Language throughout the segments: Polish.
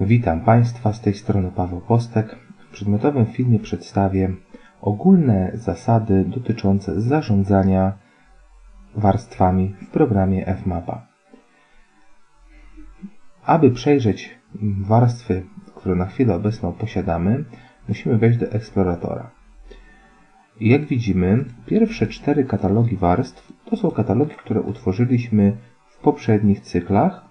Witam Państwa, z tej strony Paweł Postek. W przedmiotowym filmie przedstawię ogólne zasady dotyczące zarządzania warstwami w programie FMAPA. Aby przejrzeć warstwy, które na chwilę obecną posiadamy, musimy wejść do eksploratora. Jak widzimy, pierwsze cztery katalogi warstw to są katalogi, które utworzyliśmy w poprzednich cyklach,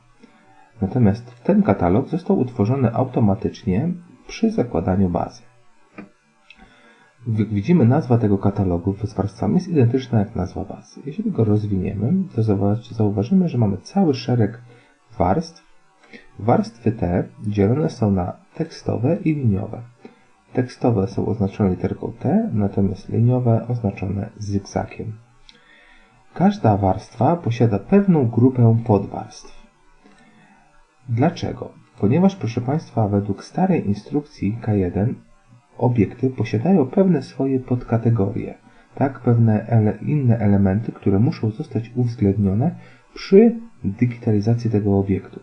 natomiast ten katalog został utworzony automatycznie przy zakładaniu bazy. Jak widzimy, nazwa tego katalogu z warstwami jest identyczna jak nazwa bazy. Jeśli go rozwiniemy, to zauważymy, że mamy cały szereg warstw. Warstwy te dzielone są na tekstowe i liniowe. Tekstowe są oznaczone literką T, natomiast liniowe oznaczone zygzakiem. Każda warstwa posiada pewną grupę podwarstw. Dlaczego? Ponieważ, proszę Państwa, według starej instrukcji K1 obiekty posiadają pewne swoje podkategorie, tak, pewne ele inne elementy, które muszą zostać uwzględnione przy digitalizacji tego obiektu.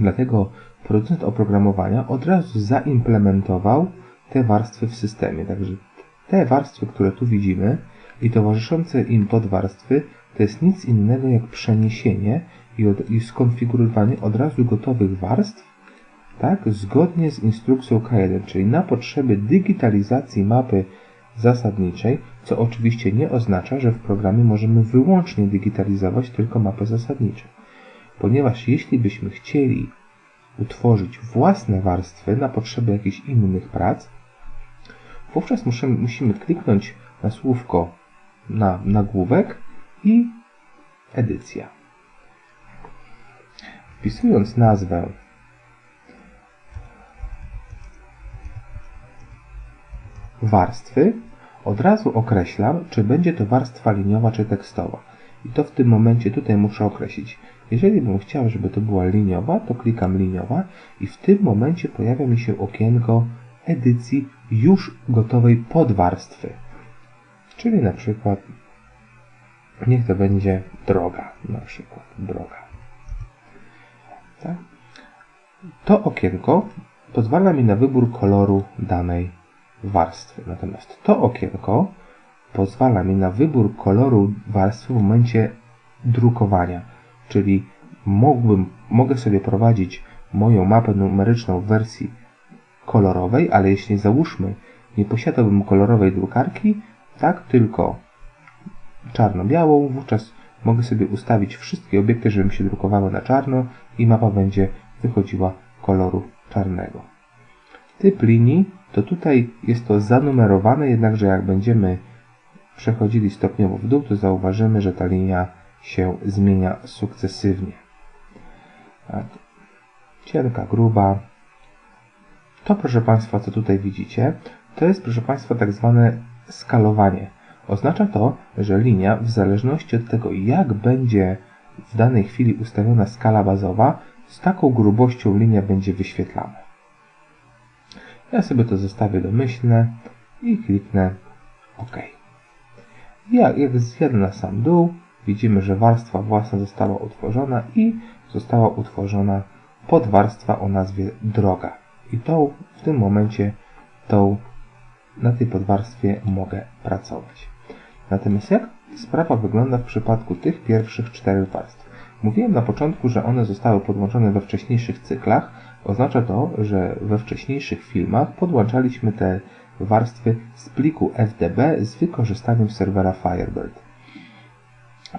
Dlatego producent oprogramowania od razu zaimplementował te warstwy w systemie. Także te warstwy, które tu widzimy i towarzyszące im podwarstwy, to jest nic innego jak przeniesienie i, od, i skonfigurowanie od razu gotowych warstw, tak, zgodnie z instrukcją K1, czyli na potrzeby digitalizacji mapy zasadniczej, co oczywiście nie oznacza, że w programie możemy wyłącznie digitalizować tylko mapy zasadnicze. Ponieważ jeśli byśmy chcieli utworzyć własne warstwy na potrzeby jakichś innych prac, wówczas musimy, musimy kliknąć na słówko na nagłówek i edycja. Wpisując nazwę warstwy, od razu określam, czy będzie to warstwa liniowa czy tekstowa. I to w tym momencie tutaj muszę określić. Jeżeli bym chciał, żeby to była liniowa, to klikam liniowa i w tym momencie pojawia mi się okienko edycji już gotowej podwarstwy. Czyli na przykład niech to będzie droga, na przykład droga. Tak? To okienko pozwala mi na wybór koloru danej warstwy. Natomiast to okienko pozwala mi na wybór koloru warstwy w momencie drukowania. Czyli mógłbym, mogę sobie prowadzić moją mapę numeryczną w wersji kolorowej, ale jeśli załóżmy nie posiadałbym kolorowej drukarki, tak tylko czarno-białą, wówczas mogę sobie ustawić wszystkie obiekty, żeby mi się drukowały na czarno i mapa będzie wychodziła koloru czarnego. Typ linii to tutaj jest to zanumerowane, jednakże jak będziemy przechodzili stopniowo w dół, to zauważymy, że ta linia się zmienia sukcesywnie. Cienka, gruba. To, proszę Państwa, co tutaj widzicie, to jest, proszę Państwa, tak zwane skalowanie. Oznacza to, że linia, w zależności od tego, jak będzie w danej chwili ustawiona skala bazowa, z taką grubością linia będzie wyświetlana. Ja sobie to zostawię domyślne i kliknę OK. Jak, jak zjadę na sam dół, widzimy, że warstwa własna została utworzona i została utworzona podwarstwa o nazwie droga. I tą, w tym momencie, tą, na tej podwarstwie mogę pracować. Natomiast jak sprawa wygląda w przypadku tych pierwszych czterech warstw? Mówiłem na początku, że one zostały podłączone we wcześniejszych cyklach. Oznacza to, że we wcześniejszych filmach podłączaliśmy te warstwy z pliku FDB z wykorzystaniem serwera Firebird.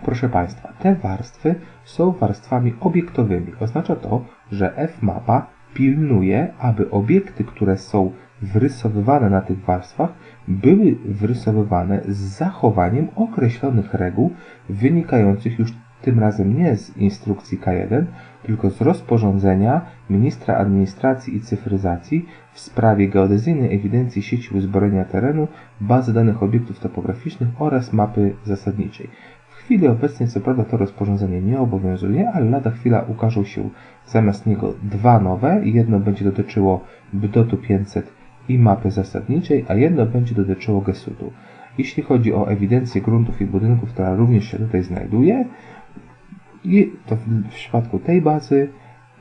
Proszę Państwa, te warstwy są warstwami obiektowymi. Oznacza to, że fmapa pilnuje, aby obiekty, które są wrysowywane na tych warstwach, były wrysowywane z zachowaniem określonych reguł wynikających już tym razem nie z instrukcji K1, tylko z rozporządzenia Ministra Administracji i Cyfryzacji w sprawie geodezyjnej ewidencji sieci uzbrojenia terenu, bazy danych obiektów topograficznych oraz mapy zasadniczej. W chwili obecnej co prawda to rozporządzenie nie obowiązuje, ale lada chwila ukażą się zamiast niego dwa nowe. Jedno będzie dotyczyło BDOT-u 500 i mapy zasadniczej, a jedno będzie dotyczyło GESUT-u. Jeśli chodzi o ewidencję gruntów i budynków, która również się tutaj znajduje, to w przypadku tej bazy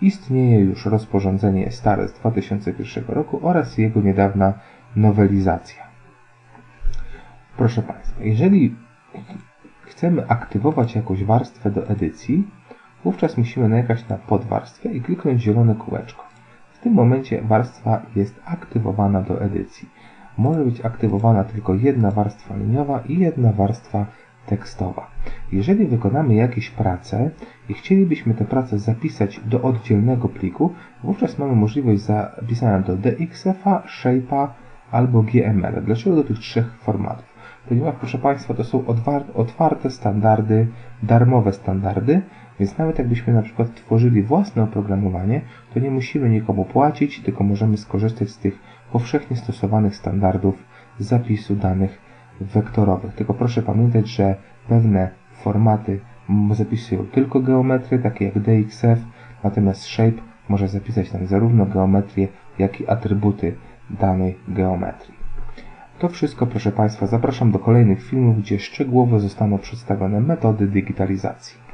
istnieje już rozporządzenie stare z 2001 roku oraz jego niedawna nowelizacja. Proszę Państwa, jeżeli chcemy aktywować jakąś warstwę do edycji, wówczas musimy najechać na podwarstwę i kliknąć zielone kółeczko. W tym momencie warstwa jest aktywowana do edycji. Może być aktywowana tylko jedna warstwa liniowa i jedna warstwa tekstowa. Jeżeli wykonamy jakieś prace i chcielibyśmy te prace zapisać do oddzielnego pliku, wówczas mamy możliwość zapisania do DXF-a, Shape'a albo GML. Dlaczego do tych trzech formatów? Ponieważ, proszę Państwa, to są otwarte standardy, darmowe standardy, więc nawet jakbyśmy na przykład tworzyli własne oprogramowanie, to nie musimy nikomu płacić, tylko możemy skorzystać z tych powszechnie stosowanych standardów zapisu danych wektorowych. Tylko proszę pamiętać, że pewne formaty zapisują tylko geometrię, takie jak DXF, natomiast Shape może zapisać nam zarówno geometrię, jak i atrybuty danej geometrii. To wszystko, proszę Państwa, zapraszam do kolejnych filmów, gdzie szczegółowo zostaną przedstawione metody digitalizacji.